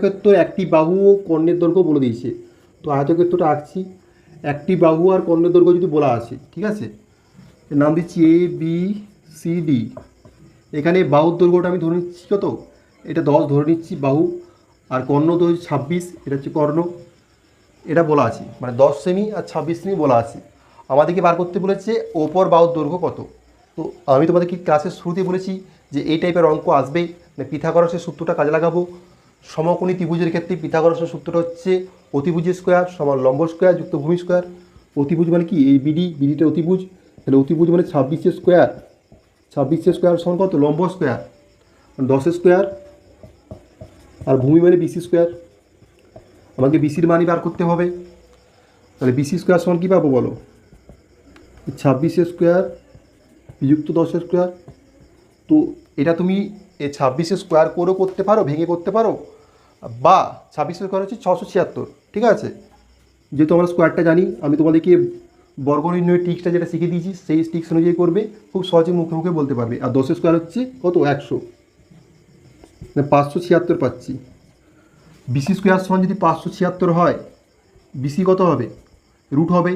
আয়তক্ষেত্র একটি বাহু ও কর্ণের দৈর্ঘ্য বলে দিয়েছে। তো আয়তক্ষেত্রটা আঁকছি। একটি বাহু আর কর্ণের দৈর্ঘ্য যদি বলা আছে, ঠিক আছে? নাম দিচ্ছি এ বি সি ডি এখানে বাহুর দৈর্ঘ্যটা আমি ধরে নিচ্ছি কত? এটা দশ ধরে নিচ্ছি বাহু। আর কর্ণ তো ছাব্বিশ, এটা হচ্ছে কর্ণ। এটা বলা আছে। মানে দশ সেমি আর ছাব্বিশ সেমি বলা আছে। আমাদেরকে বার করতে বলেছে ওপর বাহুর দৈর্ঘ্য কত? তো আমি তোমাদেরকে ক্লাসের শুরুতে বলেছি যে এই টাইপের অঙ্ক আসবে। মানে পিথাগরসের সূত্রটা কাজে লাগাবো। সমকোণী ত্রিভুজের ক্ষেত্রে পিথাগরসের সূত্রটা হচ্ছে অতিভুজ স্কোয়ার সমান লম্ব স্কোয়ার যুক্ত ভূমি স্কোয়ার। অতিভুজ মানে কি? এই বিডি বিডিটা অতিভুজ। তাহলে অতিভুজ মানে ছাব্বিশের স্কোয়ার। ছাব্বিশের স্কোয়ার সমান কত? লম্ব স্কোয়ার। দশ স্কোয়ার। আর ভূমি মানে বিসি স্কোয়ার। আমাকে বিসির মানই বার করতে হবে। তাহলে বিসি স্কোয়ার সমান কী পাবো বলো? ছাব্বিশের স্কোয়ার বিযুক্ত দশের স্কোয়ার। তো এটা তুমি এই ছাব্বিশে স্কোয়ার করেও করতে পারো, ভেঙে করতে পারো, বা ছাব্বিশে স্কোয়ার হচ্ছে ছশো ছিয়াত্তর, ঠিক আছে? যেহেতু আমরা স্কোয়ারটা জানি, আমি তোমাদেরকে বর্গ নির্ণয়ের টিক্সটা যেটা শিখে দিয়েছি, সেই টিক্স অনুযায়ী করবে, খুব সহজে মুখে মুখে বলতে পারবে। আর দশের স্কোয়ার হচ্ছে কত? একশো। মানে পাঁচশো ছিয়াত্তর পাচ্ছি। বিসি স্কোয়ার সমান যদি পাঁচশো ছিয়াত্তর হয় বিসি কত হবে? রুট হবে।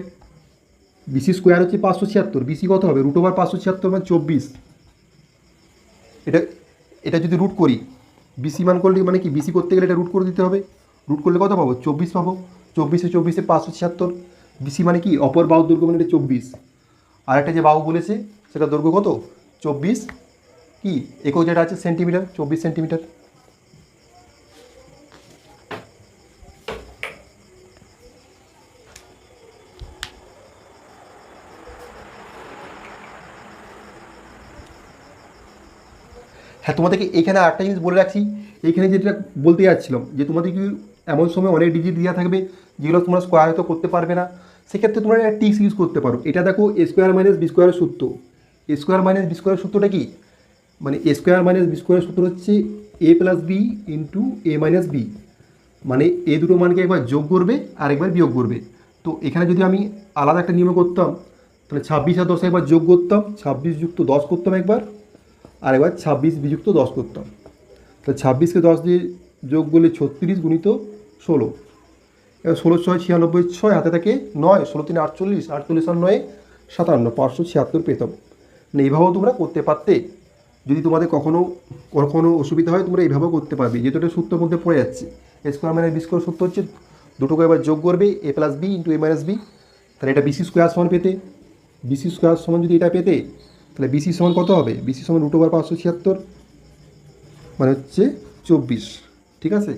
বিসি স্কোয়ার হচ্ছে পাঁচশো ছিয়াত্তর বিসি কত হবে? রুট ওভার পাঁচশো ছিয়াত্তর মানে চব্বিশ। এটা এটা যদি রুট করি বিসি মান করলে মানে কি বিসি করতে গেলে এটা রুট করে দিতে হবে। রুট করলে কত পাবো? চব্বিশ পাবো। চব্বিশে চব্বিশে পাঁচশো ছিয়াত্তর। বিসি মানে কি? অপর বাহু দুর্গ মানে এটা চব্বিশ। আর একটা যে বাহু বলেছে সেটা দৈর্ঘ্য কত? চব্বিশ। কি? একক যেটা আছে সেন্টিমিটার চব্বিশ সেন্টিমিটার হ্যাঁ তোমাদেরকে এখানে আরেকটা জিনিস বলে রাখছি। এইখানে যেটা বলতে যাচ্ছিলাম, যে তোমাদেরকে এমন সময় অনেক ডিজিট দেওয়া থাকবে যেগুলো তোমরা স্কোয়ার হয়তো করতে পারবে না? সেক্ষেত্রে তোমরা টিক্স ইউজ করতে পারো। এটা দেখো এ স্কোয়ার মাইনাস বি স্কোয়ারের সূত্র। এ স্কোয়ার মাইনাস বি স্কোয়ারের সূত্রটা কি? মানে এ স্কোয়ার মাইনাস বি স্কোয়ারের সূত্র হচ্ছে A plus B into A minus B মানে এ দুটো মানকে একবার যোগ করবে আর একবার বিয়োগ করবে। তো এখানে যদি আমি আলাদা একটা নিয়ম করতাম, তাহলে ছাব্বিশ আর দশ একবার যোগ করতাম, ছাব্বিশ যুক্ত দশ করতাম একবার। আর একবার ছাব্বিশ বিযুক্ত দশ করতাম। তাহলে ছাব্বিশকে দশ দিয়ে যোগ করলে ছত্রিশ গুণিত ষোলো। এবার ষোলো ছয় ছিয়ানব্বই ছয় হাতে থাকে নয়, ষোলো তিনে আটচল্লিশ আটচল্লিশ আর নয় সাতান্ন, পাঁচশো ছিয়াত্তর পেতাম। মানে এইভাবেও তোমরা করতে পারতে। যদি তোমাদের কখনো কখনো অসুবিধা হয়, তোমরা এইভাবেও করতে পারবে। যেহেতু এটা সূত্রের মধ্যে পড়ে যাচ্ছে। A square minus B square সূত্র হচ্ছে দুটোকে এবার যোগ করবে A plus B into A minus B তাহলে এটা বিসি স্কোয়ার সমান পেতে। বিসি স্কোয়ার সমান যদি এটা পেতে তাহলে বিসি সমান কত হবে? বিসি সমান রুট ওভার পাঁচশো ছিয়াত্তর মানে হচ্ছে চব্বিশ, ঠিক আছে?